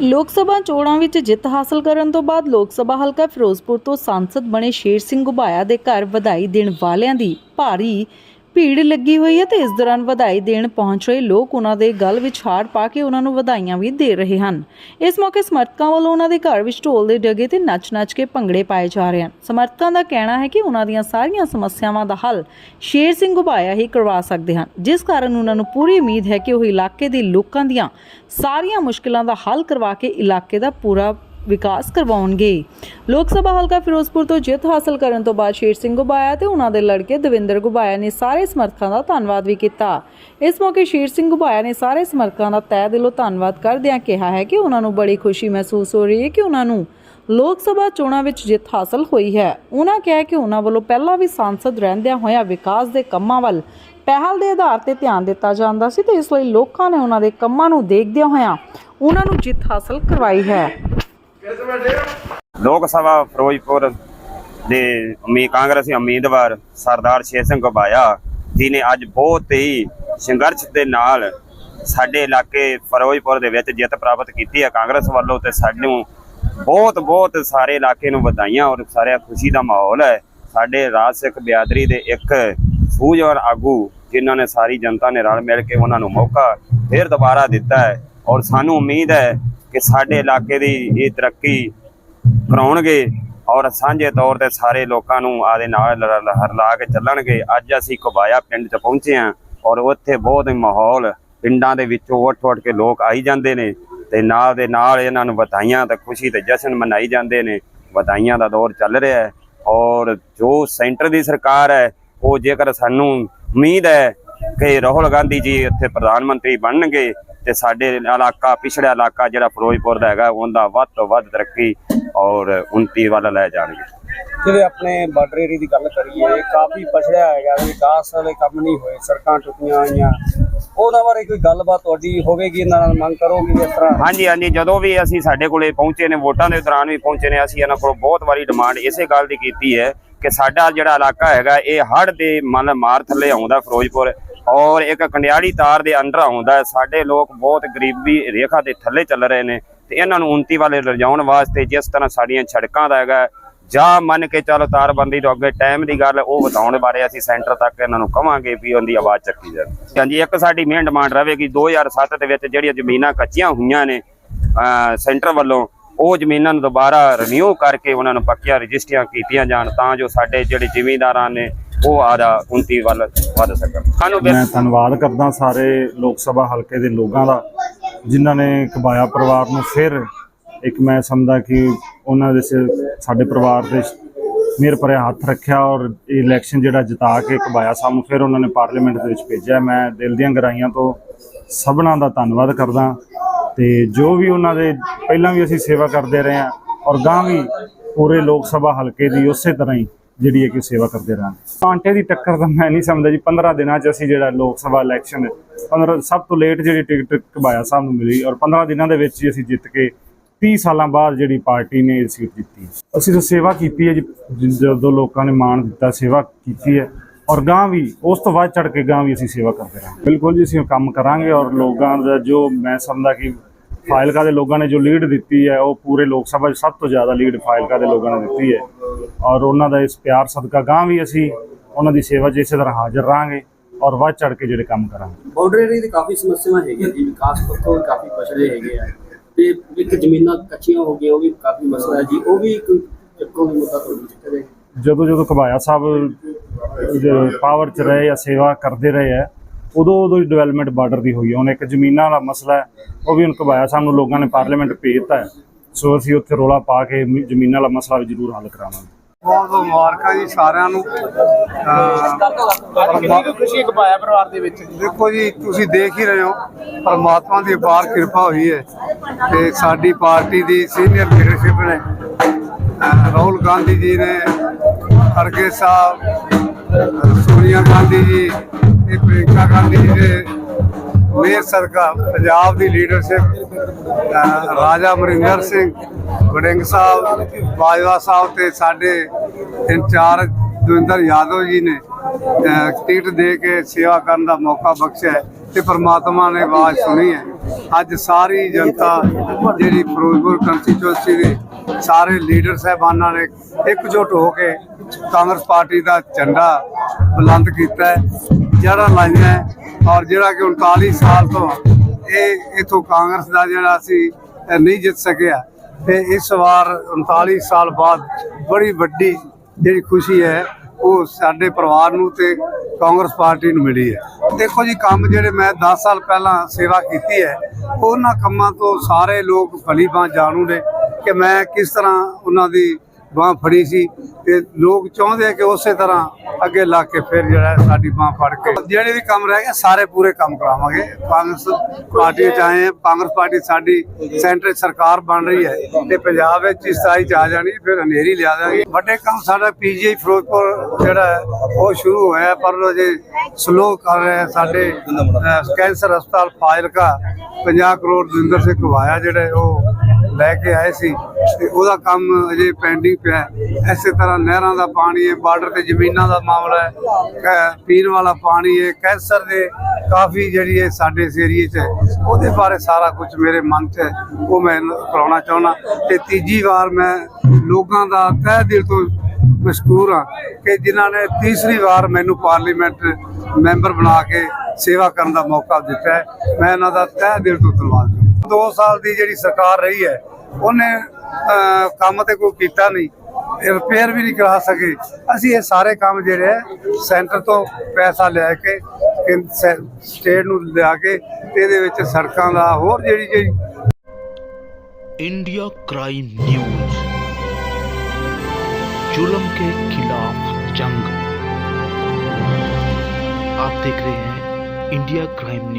ਲੋਕ ਸਭਾ ਚੋਣਾਂ ਵਿੱਚ ਜਿੱਤ ਹਾਸਲ ਕਰਨ ਤੋਂ ਬਾਅਦ ਲੋਕ ਸਭਾ ਹਲਕਾ ਫਿਰੋਜ਼ਪੁਰ ਤੋਂ ਸੰਸਦ ਬਣੇ ਸ਼ੇਰ ਸਿੰਘ ਗੁਬਾਇਆ ਦੇ ਘਰ ਵਧਾਈ ਦੇਣ ਵਾਲਿਆਂ ਦੀ ਭਾਰੀ ਭੀੜ ਲੱਗੀ ਹੋਈ ਹੈ ਤੇ ਇਸ ਦੌਰਾਨ ਵਧਾਈ ਦੇਣ ਪਹੁੰਚ ਰਹੇ ਲੋਕ ਉਹਨਾਂ ਦੇ ਗਲ ਵਿੱਚ ਹਾਰ ਪਾ ਕੇ ਉਹਨਾਂ ਨੂੰ ਵਧਾਈਆਂ ਵੀ ਦੇ ਰਹੇ ਹਨ। ਇਸ ਮੌਕੇ ਸਮਰਥਕਾਂ ਵੱਲੋਂ ਉਹਨਾਂ ਦੇ ਘਰ ਵਿੱਚ ਢੋਲ ਦੇ ਡਗੇ ਤੇ ਨੱਚ-ਨੱਚ ਕੇ ਭੰਗੜੇ ਪਾਏ ਜਾ ਰਹੇ ਹਨ। ਸਮਰਥਕਾਂ ਦਾ ਕਹਿਣਾ ਹੈ ਕਿ ਉਹਨਾਂ ਦੀਆਂ ਸਾਰੀਆਂ ਸਮੱਸਿਆਵਾਂ ਦਾ ਹੱਲ ਸ਼ੇਰ ਸਿੰਘ ਉਭਾਇਆ ਹੀ ਕਰਵਾ ਸਕਦੇ ਹਨ। ਜਿਸ ਕਾਰਨ ਉਹਨਾਂ ਨੂੰ ਪੂਰੀ ਉਮੀਦ ਹੈ ਕਿ ਉਹ ਇਲਾਕੇ ਦੇ ਲੋਕਾਂ ਦੀਆਂ ਸਾਰੀਆਂ ਮੁਸ਼ਕਲਾਂ ਦਾ ਹੱਲ ਕਰਵਾ ਕੇ ਇਲਾਕੇ ਦਾ ਪੂਰਾ ਵਿਕਾਸ ਕਰਵਾਉਣਗੇ। ਲੋਕ ਸਭਾ ਹਲਕਾ ਫਿਰੋਜ਼ਪੁਰ ਤੋਂ ਜਿੱਤ ਹਾਸਲ ਕਰਨ ਤੋਂ ਬਾਅਦ ਸ਼ੇਰ ਸਿੰਘ ਗੁਬਾਇਆ ਤੇ ਉਹਨਾਂ ਦੇ ਲੜਕੇ ਦਵਿੰਦਰ ਗੁਬਾਇਆ ਨੇ ਸਾਰੇ ਸਮਰਥਕਾਂ ਦਾ ਧੰਨਵਾਦ ਵੀ ਕੀਤਾ। ਇਸ ਮੌਕੇ ਸ਼ੇਰ ਸਿੰਘ ਗੁਬਾਇਆ ਨੇ ਸਾਰੇ ਸਮਰਥਕਾਂ ਦਾ ਤਹਿ ਦਿਲੋਂ ਧੰਨਵਾਦ ਕਰਦਿਆਂ ਕਿਹਾ ਹੈ ਕਿ ਉਹਨਾਂ ਨੂੰ ਬੜੀ ਖੁਸ਼ੀ ਮਹਿਸੂਸ ਹੋ ਰਹੀ ਹੈ ਕਿ ਉਹਨਾਂ ਨੂੰ ਲੋਕ ਸਭਾ ਚੋਣਾਂ ਵਿੱਚ ਜਿੱਤ ਹਾਸਲ ਹੋਈ ਹੈ। ਉਹਨਾਂ ਕਿਹਾ ਕਿ ਉਹਨਾਂ ਵੱਲੋਂ ਪਹਿਲਾਂ ਵੀ ਸੰਸਦ ਰਹਿੰਦਿਆਂ ਹੋਇਆਂ ਵਿਕਾਸ ਦੇ ਕੰਮਾਂ ਵੱਲ ਪਹਿਲ ਦੇ ਆਧਾਰ ਤੇ ਧਿਆਨ ਦਿੱਤਾ ਜਾਂਦਾ ਸੀ ਤੇ ਇਸ ਲਈ ਲੋਕਾਂ ਨੇ ਉਹਨਾਂ ਦੇ ਕੰਮਾਂ ਨੂੰ ਦੇਖਦਿਆਂ ਹੋਇਆਂ ਉਹਨਾਂ ਨੂੰ ਜਿੱਤ ਹਾਸਲ ਕਰਵਾਈ ਹੈ। ਲੋਕ ਸਭਾ ਫਿਰੋਜ਼ਪੁਰ ਦੇ ਉਮੀ ਕਾਂਗਰਸੀ ਉਮੀਦਵਾਰ ਸਰਦਾਰ ਸ਼ੇਰ ਸਿੰਘ ਘੁਬਾਇਆ ਜੀ ਨੇ ਅੱਜ ਬਹੁਤ ਹੀ ਸੰਘਰਸ਼ ਦੇ ਨਾਲ ਸਾਡੇ ਇਲਾਕੇ ਫਿਰੋਜ਼ਪੁਰ ਦੇ ਵਿੱਚ ਜਿੱਤ ਪ੍ਰਾਪਤ ਕੀਤੀ ਹੈ। ਕਾਂਗਰਸ ਵੱਲੋਂ ਤੇ ਸਾਨੂੰ ਬਹੁਤ ਬਹੁਤ ਸਾਰੇ ਇਲਾਕੇ ਨੂੰ ਵਧਾਈਆਂ ਔਰ ਸਾਰਿਆਂ ਖੁਸ਼ੀ ਦਾ ਮਾਹੌਲ ਹੈ। ਸਾਡੇ ਰਾਜ ਸਿੱਖ ਬਿਆਦਰੀ ਦੇ ਇੱਕ ਸੂਝਵਾਨ ਆਗੂ ਜਿਨ੍ਹਾਂ ਨੇ ਸਾਰੀ ਜਨਤਾ ਨੇ ਰਲ ਮਿਲ ਕੇ ਉਹਨਾਂ ਨੂੰ ਮੌਕਾ ਫਿਰ ਦੁਬਾਰਾ ਦਿੱਤਾ ਹੈ ਔਰ ਸਾਨੂੰ ਉਮੀਦ ਹੈ ਕਿ ਸਾਡੇ ਇਲਾਕੇ ਦੀ ਇਹ ਤਰੱਕੀ ਕਰਾਉਣਗੇ ਔਰ ਸਾਂਝੇ ਤੌਰ ਤੇ ਸਾਰੇ ਲੋਕਾਂ ਨੂੰ ਆਦੇ ਨਾਲ ਹਰਲਾ ਕੇ ਚੱਲਣਗੇ। ਅੱਜ ਅਸੀਂ ਘੁਬਾਇਆ ਪਿੰਡ 'ਚ ਪਹੁੰਚੇ ਹਾਂ ਔਰ ਉੱਥੇ ਬਹੁਤ ਹੀ ਮਾਹੌਲ ਪਿੰਡਾਂ ਦੇ ਵਿੱਚੋਂ ਉੱਠ-ਉੱਠ ਕੇ ਲੋਕ ਆਈ ਜਾਂਦੇ ਨੇ ਤੇ ਨਾਲ ਦੇ ਨਾਲ ਇਹਨਾਂ ਨੂੰ ਵਧਾਈਆਂ ਤੇ ਖੁਸ਼ੀ ਤੇ ਜਸ਼ਨ ਮਨਾਈ ਜਾਂਦੇ ਨੇ। ਵਧਾਈਆਂ ਦਾ ਦੌਰ ਚੱਲ ਰਿਹਾ ਹੈ ਔਰ ਜੋ ਸੈਂਟਰ ਦੀ ਸਰਕਾਰ ਹੈ, ਉਹ ਜੇਕਰ ਸਾਨੂੰ ਉਮੀਦ ਹੈ ਕਿ ਰਾਹੁਲ ਗਾਂਧੀ ਜੀ ਇੱਥੇ ਪ੍ਰਧਾਨ ਮੰਤਰੀ ਬਣਨਗੇ ਤੇ ਸਾਡੇ ਇਲਾਕਾ ਪਿਛੜਾ ਇਲਾਕਾ ਜਿਹੜਾ ਫਿਰੋਜ਼ਪੁਰ ਦਾ ਹੈਗਾ ਉਹਦਾ ਵੱਧ ਤੋਂ ਵੱਧ ਤਰੱਕੀ ਔਰ ਉન્નਤੀ ਵੱਲ ਲੈ ਜਾਣਗੇ। ਜਿਹੜੇ ਆਪਣੇ ਬਾਰਡਰ ਏਰੀਆ ਦੀ ਗੱਲ ਕਰੀਏ ਕਾਫੀ ਪਛੜਿਆ ਹੈਗਾ ਵਿਕਾਸ ਵਾਲੇ ਕੰਮ ਨਹੀਂ ਹੋਏ ਸੜਕਾਂ ਟੁੱਟੀਆਂ ਹੋਈਆਂ। ਉਹਨਾਂ ਬਾਰੇ ਕੋਈ ਗੱਲਬਾਤ ਤੁਹਾਡੀ ਹੋਵੇਗੀ ਇਹਨਾਂ ਨਾਲ ਮੰਗ ਕਰੋਗੇ ਇਸ ਤਰ੍ਹਾਂ? ਹਾਂਜੀ ਹਾਂਜੀ ਜਦੋਂ ਵੀ ਅਸੀਂ ਸਾਡੇ ਕੋਲੇ ਪਹੁੰਚੇ ਨੇ ਵੋਟਾਂ ਦੇ ਦੌਰਾਨ ਵੀ ਪਹੁੰਚੇ ਨੇ ਅਸੀਂ ਇਹਨਾਂ ਕੋਲ ਬਹੁਤ ਵਾਰੀ ਡਿਮਾਂਡ ਇਸੇ ਗੱਲ ਦੀ ਕੀਤੀ ਹੈ ਕਿ ਸਾਡਾ ਜਿਹੜਾ ਇਲਾਕਾ ਹੈਗਾ ਇਹ ਹੜ੍ਹ ਦੇ ਮਨ ਮਾਰ ਥੱਲੇ ਆਉਂਦਾ ਫਿਰੋਜ਼ਪੁਰ। ਔਰ ਇੱਕ ਕੰਡਿਆੜੀ ਤਾਰ ਦੇ ਅੰਡਰ ਆਉਂਦਾ ਸਾਡੇ ਲੋਕ ਬਹੁਤ ਗਰੀਬੀ ਰੇਖਾ ਦੇ ਥੱਲੇ ਚੱਲ ਰਹੇ ਨੇ ਤੇ ਇਹਨਾਂ ਨੂੰ ਉન્નਤੀ ਵਾਲੇ ਲਿਜਾਉਣ ਵਾਸਤੇ ਜਿਸ ਤਰ੍ਹਾਂ ਸਾਡੀਆਂ ਸੜਕਾਂ ਦਾ ਹੈਗਾ, ਜਾਂ ਮੰਨ ਕੇ ਚੱਲੋ ਤਾਰਬੰਦੀ ਤੋਂ ਅੱਗੇ ਟਾਈਮ ਦੀ ਗੱਲ ਉਹ ਵਧਾਉਣ ਬਾਰੇ ਅਸੀਂ ਸੈਂਟਰ ਤੱਕ ਇਹਨਾਂ ਨੂੰ ਕਵਾਂਗੇ ਵੀ ਉਹਦੀ ਆਵਾਜ਼ ਚੱਕੀ ਜਾਵੇ। ਹਾਂਜੀ, ਇੱਕ ਸਾਡੀ ਮੇਨ ਡਿਮਾਂਡ ਰਹੇਗੀ 2007 ਦੇ ਵਿੱਚ ਜਿਹੜੀਆਂ ਜ਼ਮੀਨਾਂ ਕੱਚੀਆਂ ਹੋਈਆਂ ਨੇ ਸੈਂਟਰ ਵੱਲੋਂ, ਉਹ ਜ਼ਮੀਨਾਂ ਨੂੰ ਦੁਬਾਰਾ ਰਿਨਿਊ ਕਰਕੇ ਉਹਨਾਂ ਨੂੰ ਪੱਕੀਆਂ ਰਜਿਸਟਰੀਆਂ ਕੀਤੀਆਂ ਜਾਣ ਤਾਂ ਜੋ ਸਾਡੇ ਜਿਹੜੇ ਜ਼ਿਮੀਂਦਾਰਾਂ ਨੇ ਉਹ ਆਦਾ ਉન્નਤੀ ਵੱਲ ਵੱਧ ਸਕਣ। ਸਾਨੂੰ ਮੈਂ ਧੰਨਵਾਦ ਕਰਦਾ ਸਾਰੇ ਲੋਕ ਸਭਾ ਹਲਕੇ ਦੇ ਲੋਕਾਂ ਦਾ, ਜਿਨ੍ਹਾਂ ਨੇ ਕਬਾਇਆ ਪਰਿਵਾਰ ਨੂੰ। ਫਿਰ ਇੱਕ ਮੈਂ ਸਮਝਦਾ ਕਿ ਉਹਨਾਂ ਦੇ ਸਾਡੇ ਪਰਿਵਾਰ ਦੇ ਮੇਰ ਪਰੇ ਹੱਥ ਰੱਖਿਆ ਔਰ ਇਲੈਕਸ਼ਨ ਜਿਹੜਾ ਜਿਤਾ ਕੇ ਕਬਾਇਆ ਸਾਹਿਬ ਨੂੰ ਫਿਰ ਉਹਨਾਂ ਨੇ ਪਾਰਲੀਮੈਂਟ ਦੇ ਵਿੱਚ ਭੇਜਿਆ। ਮੈਂ ਦਿਲ ਦੀਆਂ ਗਹਿਰਾਈਆਂ ਤੋਂ ਸਭਨਾਂ ਦਾ ਧੰਨਵਾਦ ਕਰਦਾ ਤੇ ਜੋ ਵੀ ਉਹਨਾਂ ਦੇ ਪਹਿਲਾਂ ਵੀ ਅਸੀਂ ਸੇਵਾ ਕਰਦੇ ਰਹੇ ਹਾਂ ਔਰ ਗਾਂ ਵੀ ਪੂਰੇ ਲੋਕ ਸਭਾ ਹਲਕੇ ਦੀ ਉਸੇ ਤਰ੍ਹਾਂ ਹੀ ਜਿਹੜੀ ਹੈ ਕਿ ਸੇਵਾ ਕਰਦੇ ਰਹਾਂਗੇ ਕਾਂਟੇ ਦੀ ਟੱਕਰ ਤਾਂ ਮੈਂ ਨਹੀਂ ਸਮਝਦਾ ਜੀ 15 ਦਿਨਾਂ 'ਚ ਅਸੀਂ ਜਿਹੜਾ ਲੋਕ ਸਭਾ ਇਲੈਕਸ਼ਨ 15 ਸਭ ਤੋਂ ਲੇਟ ਜਿਹੜੀ ਟਿਕਟ ਕਬਾਇਆ ਸਾਹਿਬ ਨੂੰ ਮਿਲੀ ਔਰ 15 ਦਿਨਾਂ ਦੇ ਵਿੱਚ ਹੀ ਅਸੀਂ ਜਿੱਤ ਕੇ 30 ਸਾਲਾਂ ਬਾਅਦ ਜਿਹੜੀ ਪਾਰਟੀ ਨੇ ਇਹ ਸੀਟ ਜਿੱਤੀ ਅਸੀਂ ਤਾਂ ਸੇਵਾ ਕੀਤੀ ਹੈ ਜੀ ਜਦੋਂ ਲੋਕਾਂ ਨੇ ਮਾਣ ਦਿੱਤਾ, ਸੇਵਾ ਕੀਤੀ ਹੈ ਔਰ ਗਾਂ ਵੀ, ਉਸ ਤੋਂ ਬਾਅਦ ਚੜ ਕੇ ਗਾਂ ਵੀ ਅਸੀਂ ਸੇਵਾ ਕਰਦੇ ਰਹਾਂਗੇ। ਬਿਲਕੁਲ ਜੀ, ਅਸੀਂ ਕੰਮ ਕਰਾਂਗੇ ਔਰ ਲੋਕਾਂ ਦਾ ਜੋ ਮੈਂ ਸਮਝਦਾ ਕਿ ਫਾਇਲਕਾ ਦੇ ਲੋਕਾਂ ਨੇ ਜੋ ਲੀਡ ਦਿੱਤੀ ਹੈ ਉਹ ਪੂਰੇ ਲੋਕ ਸਭਾ 'ਚ ਸਭ ਤੋਂ ਜ਼ਿਆਦਾ ਲੀਡ ਫਾਇਲਕਾ ਦੇ ਲੋਕਾਂ ਨੇ ਦਿੱਤੀ ਹੈ। ਔਰ ਉਹਨਾਂ ਦਾ ਇਸ ਪਿਆਰ ਸਦਕਾ ਗਾਂ ਵੀ ਅਸੀਂ ਉਹਨਾਂ ਦੀ ਸੇਵਾ 'ਚ ਇਸੇ ਤਰ੍ਹਾਂ ਹਾਜ਼ਰ ਰਹਾਂਗੇ ਔਰ ਵੱਧ ਚੜ ਕੇ ਜਿਹੜੇ ਕੰਮ ਕਰਾਂਗੇ। ਬਾਰਡਰ ਏਰੀਆ ਦੀ ਕਾਫੀ ਸਮੱਸਿਆਵਾਂ ਹੈਗੀਆਂ ਜੀ ਵਿਕਾਸ ਪੱਖੋਂ ਵੀ ਕਾਫੀ ਪਛੜੇ ਹੈਗੇ ਆ। ਤੇ ਇੱਕ ਜ਼ਮੀਨਾਂ ਕੱਚੀਆਂ ਹੋ ਗਈਆਂ ਉਹ ਵੀ ਕਾਫੀ ਮਸਲਾ ਹੈ ਜੀ। ਉਹ ਵੀ ਕੋਈ ਚੱਕੋਗੇ ਮੁੱਦਾ ਤੁਹਾਨੂੰ ਚੱਕਿਆ ਜਾਏਗਾ ਜਦੋਂ ਜਦੋਂ ਕਬਾਇਆ ਸਾਹਿਬ ਪਾਵਰ 'ਚ ਰਹੇ ਜਾਂ ਸੇਵਾ ਕਰਦੇ ਰਹੇ ਹੈ ਉਦੋਂ ਉਦੋਂ ਹੀ ਡਿਵੈਲਪਮੈਂਟ ਬਾਰਡਰ ਦੀ ਹੋਈ ਹੈ ਹੁਣ ਇੱਕ ਜ਼ਮੀਨਾਂ ਦਾ ਮਸਲਾ ਹੈ ਉਹ ਵੀ ਹੁਣ ਕਬਾਇਆ ਸਾਹਿਬ ਨੂੰ ਲੋਕਾਂ ਨੇ ਪਾਰਲੀਮੈਂਟ ਭੇਜਤਾ ਹੈ। ਸੋ ਅਸੀਂ ਉੱਥੇ ਰੋਲਾ ਪਾ ਕੇ ਜ਼ਮੀਨਾਂ ਦਾ ਮਸਲਾ ਵੀ ਜ਼ਰੂਰ ਹੱਲ ਕਰਾਵਾਂਗੇ। ਬਹੁਤ ਬਹੁਤ ਮੁਬਾਰਕਾਂ ਜੀ ਸਾਰਿਆਂ ਨੂੰ। ਕਿੰਨੀ ਖੁਸ਼ੀ ਇੱਕ ਪਾਇਆ ਪਰਿਵਾਰ ਦੇ ਵਿੱਚ? ਦੇਖੋ ਜੀ ਤੁਸੀਂ ਦੇਖ ਹੀ ਰਹੇ ਹੋ ਪਰਮਾਤਮਾ ਦੀ ਅਪਾਰ ਕਿਰਪਾ ਹੋਈ ਹੈ ਤੇ ਸਾਡੀ ਪਾਰਟੀ ਦੀ ਸੀਨੀਅਰ ਲੀਡਰਸ਼ਿਪ ਨੇ ਰਾਹੁਲ ਗਾਂਧੀ ਜੀ ਨੇ ਖੜਗੇ ਸਾਹਿਬ ਸੋਨੀਆ ਗਾਂਧੀ ਜੀ ਤੇ ਪ੍ਰਿੰਕਾ ਗਾਂਧੀ ਜੀ ਦੇ ਮੇਰ ਸਰਕਾਰ, ਪੰਜਾਬ ਦੀ ਲੀਡਰਸ਼ਿਪ ਰਾਜਾ ਮਰਿੰਦਰ ਸਿੰਘ ਵੜਿੰਗ ਸਾਹਿਬ, ਬਾਜਵਾ ਸਾਹਿਬ ਤੇ ਸਾਡੇ ਇੰਚਾਰਜ ਦਵਿੰਦਰ ਯਾਦਵ ਜੀ ਨੇ ਟਿਕਟ ਦੇ ਕੇ ਸੇਵਾ ਕਰਨ ਦਾ ਮੌਕਾ ਬਖਸ਼ਿਆ ਹੈ ਤੇ ਪ੍ਰਮਾਤਮਾ ਨੇ ਆਵਾਜ਼ ਸੁਣੀ ਹੈ। ਅੱਜ ਸਾਰੀ ਜਨਤਾ ਜਿਹੜੀ ਫਿਰੋਜ਼ਪੁਰ ਕੰਸਟੀਚੁਐਂਸੀ ਦੇ ਸਾਰੇ ਲੀਡਰ ਸਾਹਿਬਾਨਾਂ ਨੇ ਇਕਜੁੱਟ ਹੋ ਕੇ ਕਾਂਗਰਸ ਪਾਰਟੀ ਦਾ ਝੰਡਾ ਬੁਲੰਦ ਕੀਤਾ ਹੈ। ਜੜ੍ਹਾਂ ਲਾਈਆਂ ਔਰ ਜਿਹੜਾ ਕਿ 39 ਸਾਲ ਤੋਂ ਇਹ ਇਥੋਂ ਕਾਂਗਰਸ ਦਾ ਜਿਹੜਾ ਸੀ ਨਹੀਂ ਜਿੱਤ ਸਕਿਆ। ਤੇ ਇਸ ਵਾਰ 39 ਸਾਲ ਬਾਅਦ ਬੜੀ ਵੱਡੀ ਜਿਹੜੀ ਖੁਸ਼ੀ ਹੈ, ਉਹ ਸਾਡੇ ਪਰਿਵਾਰ ਨੂੰ ਤੇ ਕਾਂਗਰਸ ਪਾਰਟੀ ਨੂੰ ਮਿਲੀ ਹੈ। ਦੇਖੋ ਜੀ, ਕੰਮ ਜਿਹੜੇ ਮੈਂ 10 ਸਾਲ ਪਹਿਲਾਂ ਸੇਵਾ ਕੀਤੀ ਹੈ, ਉਹਨਾਂ ਕੰਮਾਂ ਤੋਂ ਸਾਰੇ ਲੋਕ ਭਲੀ ਬਾਂਹ ਜਾਣੂ ਨੇ ਕਿ ਮੈਂ ਕਿਸ ਤਰ੍ਹਾਂ ਉਹਨਾਂ ਦੀ ਬਾਂਹ ਫੜੀ ਸੀ ਤੇ ਲੋਕ ਚਾਹੁੰਦੇ ਆ ਕਿ ਉਸੇ ਤਰ੍ਹਾਂ ਅੱਗੇ ਲਾ ਕੇ ਫਿਰ ਜਿਹੜਾ ਸਾਡੀ ਬਾਂਹ ਫੜ ਕੇ ਜਿਹੜੇ ਵੀ ਕੰਮ ਰਹਿ ਗਏ ਸਾਰੇ ਪੂਰੇ ਕੰਮ ਕਰਾਵਾਂਗੇ। ਕਾਂਗਰਸ ਪਾਰਟੀ ਚ ਆਏ ਕਾਂਗਰਸ ਪਾਰਟੀ ਸਾਡੀ ਸੈਂਟਰ ਸਰਕਾਰ ਬਣ ਰਹੀ ਹੈ ਤੇ ਪੰਜਾਬ ਵਿੱਚ ਇਸ ਸਾਈ ਚ ਆ ਜਾਣੀ ਫਿਰ ਹਨੇਰੀ ਲਿਆ ਦਾਂਗੇ। ਵੱਡੇ ਕੰਮ ਸਾਡਾ ਪੀਜੀਆਈ ਫਿਰੋਜ਼ਪੁਰ ਜਿਹੜਾ ਉਹ ਸ਼ੁਰੂ ਹੋਇਆ ਹੈ, ਪਰ ਅਜੇ ਸਲੋ ਕਰ ਰਿਹਾ ਸਾਡੇ ਕੈਂਸਰ ਹਸਪਤਾਲ ਫਾਜ਼ਿਲਕਾ 50 ਕਰੋੜ ਦਵਿੰਦਰ ਸਿੰਘ ਘਵਾਇਆ ਜਿਹੜੇ ਉਹ ਲੈ ਕੇ ਆਏ ਸੀ ਤੇ ਉਹਦਾ ਕੰਮ ਅਜੇ ਪੈਂਡਿੰਗ ਪਿਆ ਹੈ। ਐਸੇ ਤਰ੍ਹਾਂ ਨਹਿਰਾਂ ਦਾ ਪਾਣੀ ਹੈ, ਬਾਰਡਰ ਤੇ ਜ਼ਮੀਨਾਂ ਦਾ ਮਾਮਲਾ ਹੈ ਕ- ਪੀਣ ਵਾਲਾ ਪਾਣੀ ਹੈ, ਕੈਂਸਰ ਦੇ ਕਾਫੀ ਜਿਹੜੀ ਹੈ ਸਾਡੇ ਇਸ ਏਰੀਏ 'ਚ ਹੈ। ਉਹਦੇ ਬਾਰੇ ਸਾਰਾ ਕੁਝ ਮੇਰੇ ਮਨ 'ਚ ਹੈ, ਉਹ ਮੈਂ ਕਰਾਉਣਾ ਚਾਹੁੰਦਾ। ਤੇ ਤੀਜੀ ਵਾਰ ਮੈਂ ਲੋਕਾਂ ਦਾ ਤਹਿ ਦਿਲ ਤੋਂ ਮਸ਼ਕੂਰ ਹਾਂ ਕਿ ਜਿਨ੍ਹਾਂ ਨੇ ਤੀਸਰੀ ਵਾਰ ਮੈਨੂੰ ਪਾਰਲੀਮੈਂਟ ਮੈਂਬਰ ਬਣਾ ਕੇ ਸੇਵਾ ਕਰਨ ਦਾ ਮੌਕਾ ਦਿੱਤਾ ਮੈਂ ਇਹਨਾਂ ਦਾ ਤਹਿ ਦਿਲ ਤੋਂ ਧੰਨਵਾਦ 2 ਸਾਲ ਦੀ ਜਿਹੜੀ ਸਰਕਾਰ ਰਹੀ ਹੈ ਉਹਨੇ ਅਹ, ਕੰਮ ਤੇ ਕੋਈ ਕੀਤਾ ਨਹੀਂ ਰਿਪੇਅਰ ਵੀ ਨਹੀਂ ਕਰਾ ਸਕੇ ਅਸੀਂ ਇਹ ਸਾਰੇ ਕੰਮ ਜਿਹੜੇ ਹੈ ਸੈਂਟਰ ਤੋਂ ਪੈਸਾ ਲੈ ਕੇ ਸਟੇਟ ਨੂੰ ਲਿਆ ਕੇ ਤੇ ਇਹਦੇ ਵਿੱਚ ਸੜਕਾਂ ਦਾ ਹੋਰ ਜਿਹੜੀ ਜਿਹੜੀ इंडिया क्राइम न्यूज जुल्म के खिलाफ जंग आप देख रहे हैं इंडिया क्राइम न्यूज